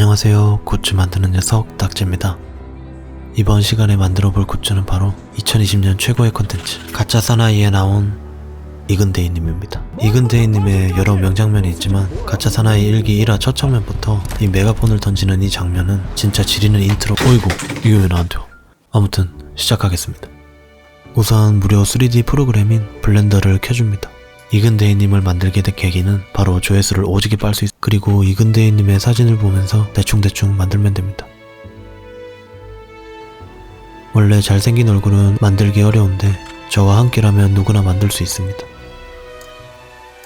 안녕하세요. 굿즈 만드는 녀석 딱지입니다. 이번 시간에 만들어 볼 굿즈는 바로 2020년 최고의 컨텐츠 가짜 사나이에 나온 이근데이님입니다. 이근데이님의 여러 명장면이 있지만 가짜 사나이 1기 1화 첫 장면부터 이 메가폰을 던지는 이 장면은 진짜 지리는 인트로 어이구 이게 왜 나한테요? 아무튼 시작하겠습니다. 우선 무료 3D 프로그램인 블렌더를 켜줍니다. 이근데이님을 만들게 된 계기는 바로 조회수를 오지게 빨수 있... 그리고 이근데이님의 사진을 보면서 대충대충 만들면 됩니다. 원래 잘생긴 얼굴은 만들기 어려운데 저와 함께라면 누구나 만들 수 있습니다.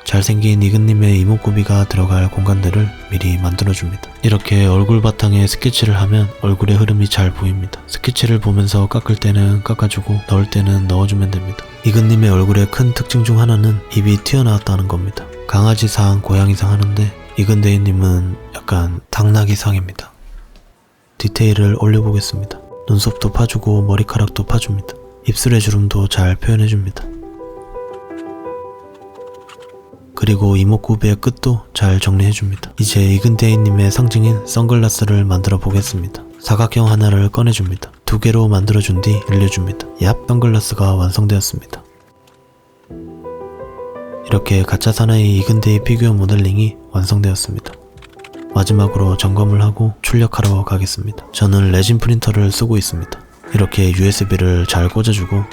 잘생긴 이근님의 이목구비가 들어갈 공간들을 미리 만들어줍니다. 이렇게 얼굴 바탕에 스케치를 하면 얼굴의 흐름이 잘 보입니다. 스케치를 보면서 깎을 때는 깎아주고 넣을 때는 넣어주면 됩니다. 이근님의 얼굴의 큰 특징 중 하나는 입이 튀어나왔다는 겁니다. 강아지상, 고양이상 하는데 이근대인님은 약간 당나귀상입니다. 디테일을 올려보겠습니다. 눈썹도 파주고 머리카락도 파줍니다. 입술의 주름도 잘 표현해줍니다. 그리고 이목구비의 끝도 잘 정리해줍니다. 이제 이근대인님의 상징인 선글라스를 만들어 보겠습니다. 사각형 하나를 꺼내줍니다. 두 개로 만들어준 뒤 늘려줍니다. 얍! 선글라스가 완성되었습니다. 이렇게 가짜 사나이 이근대의 피규어 모델링이 완성되었습니다. 마지막으로 점검을 하고 출력하러 가겠습니다. 저는 레진 프린터를 쓰고 있습니다. 이렇게 USB를 잘 꽂아주고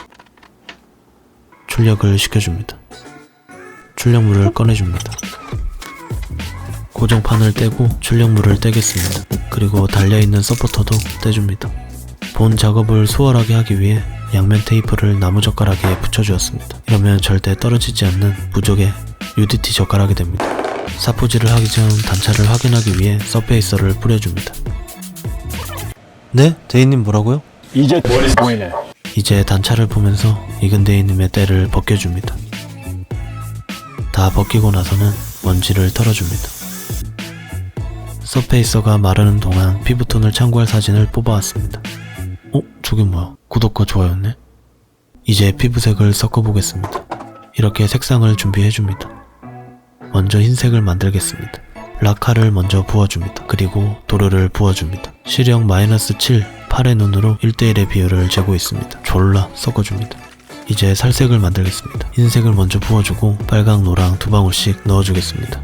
출력을 시켜줍니다. 출력물을 꺼내줍니다. 고정판을 떼고 출력물을 떼겠습니다. 그리고 달려있는 서포터도 떼줍니다. 본 작업을 수월하게 하기 위해 양면 테이프를 나무젓가락에 붙여주었습니다. 이러면 절대 떨어지지 않는 부족의 UDT 젓가락이 됩니다. 사포질을 하기 전 단차를 확인하기 위해 서페이서를 뿌려줍니다. 네? 대인님 뭐라고요? 이제 머리 보이네. 이제 단차를 보면서 이근대인님의 때를 벗겨줍니다. 다 벗기고 나서는 먼지를 털어줍니다. 서페이서가 마르는 동안 피부톤을 참고할 사진을 뽑아왔습니다. 어? 저게 뭐야? 구독과 좋아요네? 이제 피부색을 섞어보겠습니다. 이렇게 색상을 준비해줍니다. 먼저 흰색을 만들겠습니다. 라카를 먼저 부어줍니다. 그리고 도료를 부어줍니다. 시력 마이너스 7, 8의 눈으로 1대1의 비율을 재고 있습니다. 졸라 섞어줍니다. 이제 살색을 만들겠습니다. 흰색을 먼저 부어주고 빨강, 노랑 두 방울씩 넣어주겠습니다.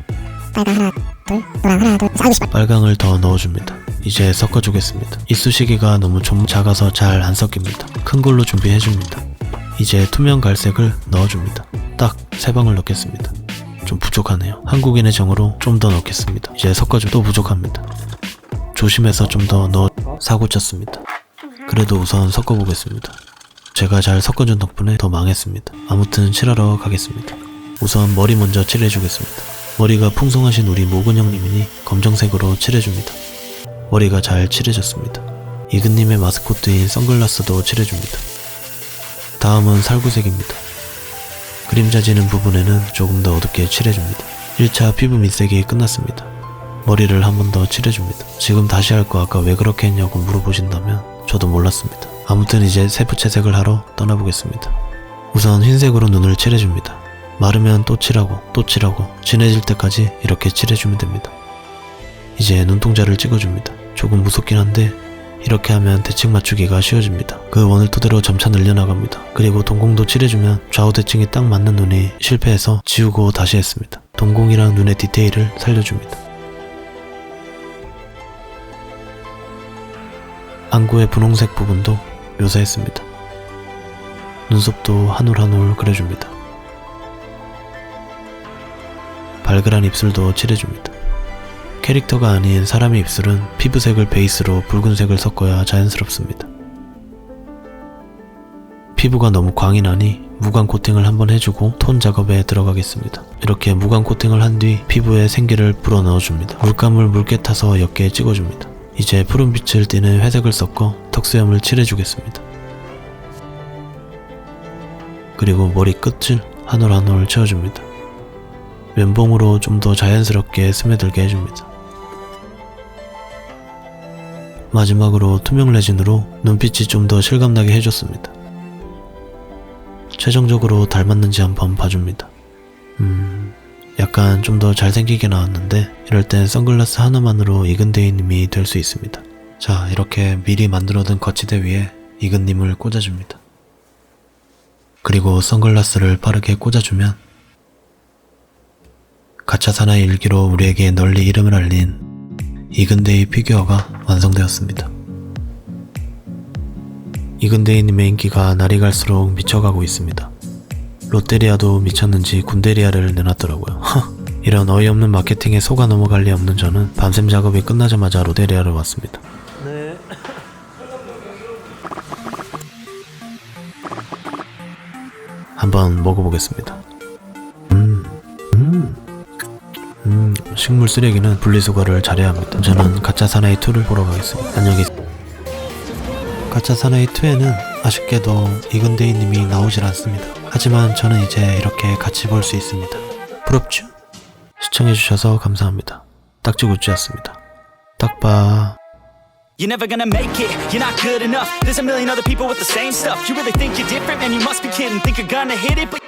빨강 하나 둘 노랑 하나 둘 빨강을 더 넣어줍니다. 이제 섞어주겠습니다. 이쑤시개가 너무 좀 작아서 잘 안 섞입니다. 큰 걸로 준비해줍니다. 이제 투명 갈색을 넣어줍니다. 딱세 방울 넣겠습니다. 좀 부족하네요. 한국인의 정으로 좀 더 넣겠습니다. 이제 섞어줘 또 부족합니다. 조심해서 좀 더 넣어 사고 쳤습니다. 그래도 우선 섞어보겠습니다. 제가 잘 섞어준 덕분에 더 망했습니다. 아무튼 칠하러 가겠습니다. 우선 머리 먼저 칠해주겠습니다. 머리가 풍성하신 우리 모근 형님이니 검정색으로 칠해줍니다. 머리가 잘 칠해졌습니다. 이근님의 마스코트인 선글라스도 칠해줍니다. 다음은 살구색입니다. 그림자 지는 부분에는 조금 더 어둡게 칠해줍니다. 1차 피부 밑색이 끝났습니다. 머리를 한 번 더 칠해줍니다. 지금 다시 할 거 아까 왜 그렇게 했냐고 물어보신다면 저도 몰랐습니다. 아무튼 이제 세부 채색을 하러 떠나보겠습니다. 우선 흰색으로 눈을 칠해줍니다. 마르면 또 칠하고 또 칠하고 진해질 때까지 이렇게 칠해주면 됩니다. 이제 눈동자를 찍어줍니다. 조금 무섭긴 한데 이렇게 하면 대칭 맞추기가 쉬워집니다. 그 원을 토대로 점차 늘려나갑니다. 그리고 동공도 칠해주면 좌우 대칭이 딱 맞는 눈이 실패해서 지우고 다시 했습니다. 동공이랑 눈의 디테일을 살려줍니다. 안구의 분홍색 부분도 묘사했습니다. 눈썹도 한 올 한 올 그려줍니다. 발그란 입술도 칠해줍니다. 캐릭터가 아닌 사람의 입술은 피부색을 베이스로 붉은색을 섞어야 자연스럽습니다. 피부가 너무 광이 나니 무광 코팅을 한번 해주고 톤 작업에 들어가겠습니다. 이렇게 무광 코팅을 한 뒤 피부에 생기를 불어 넣어줍니다. 물감을 묽게 타서 옅게 찍어줍니다. 이제 푸른빛을 띠는 회색을 섞어 턱수염을 칠해주겠습니다. 그리고 머리 끝을 한 올 한 올 채워줍니다. 면봉으로 좀 더 자연스럽게 스며들게 해줍니다. 마지막으로 투명 레진으로 눈빛이 좀 더 실감나게 해줬습니다. 최종적으로 닮았는지 한번 봐줍니다. 음, 약간 좀 더 잘생기게 나왔는데 이럴 땐 선글라스 하나만으로 이근대인님이 될 수 있습니다. 자 이렇게 미리 만들어둔 거치대 위에 이근님을 꽂아줍니다. 그리고 선글라스를 빠르게 꽂아주면 가차 사나이 일기로 우리에게 널리 이름을 알린 이근대이 피규어가 완성되었습니다. 이근대이님의 인기가 날이 갈수록 미쳐가고 있습니다. 롯데리아도 미쳤는지 군데리아를 내놨더라고요. 이런 어이없는 마케팅에 속아 넘어갈 리 없는 저는 밤샘 작업이 끝나자마자 롯데리아를 왔습니다. 한번 먹어보겠습니다. 식물 쓰레기는 분리수거를 잘해야 합니다. 저는 가짜 사나이 2를 보러 가겠습니다. 안녕히 계세요. 가짜 사나이 2에는 아쉽게도 이근대이님이 나오질 않습니다. 하지만 저는 이제 이렇게 같이 볼 수 있습니다. 부럽죠? 시청해주셔서 감사합니다. 딱지굿즈였습니다. 딱봐. You're never gonna make it, you're not good enough. There's a million other people with the same stuff. You really think you're different, man? You must be kidding. Think you're gonna hit it, but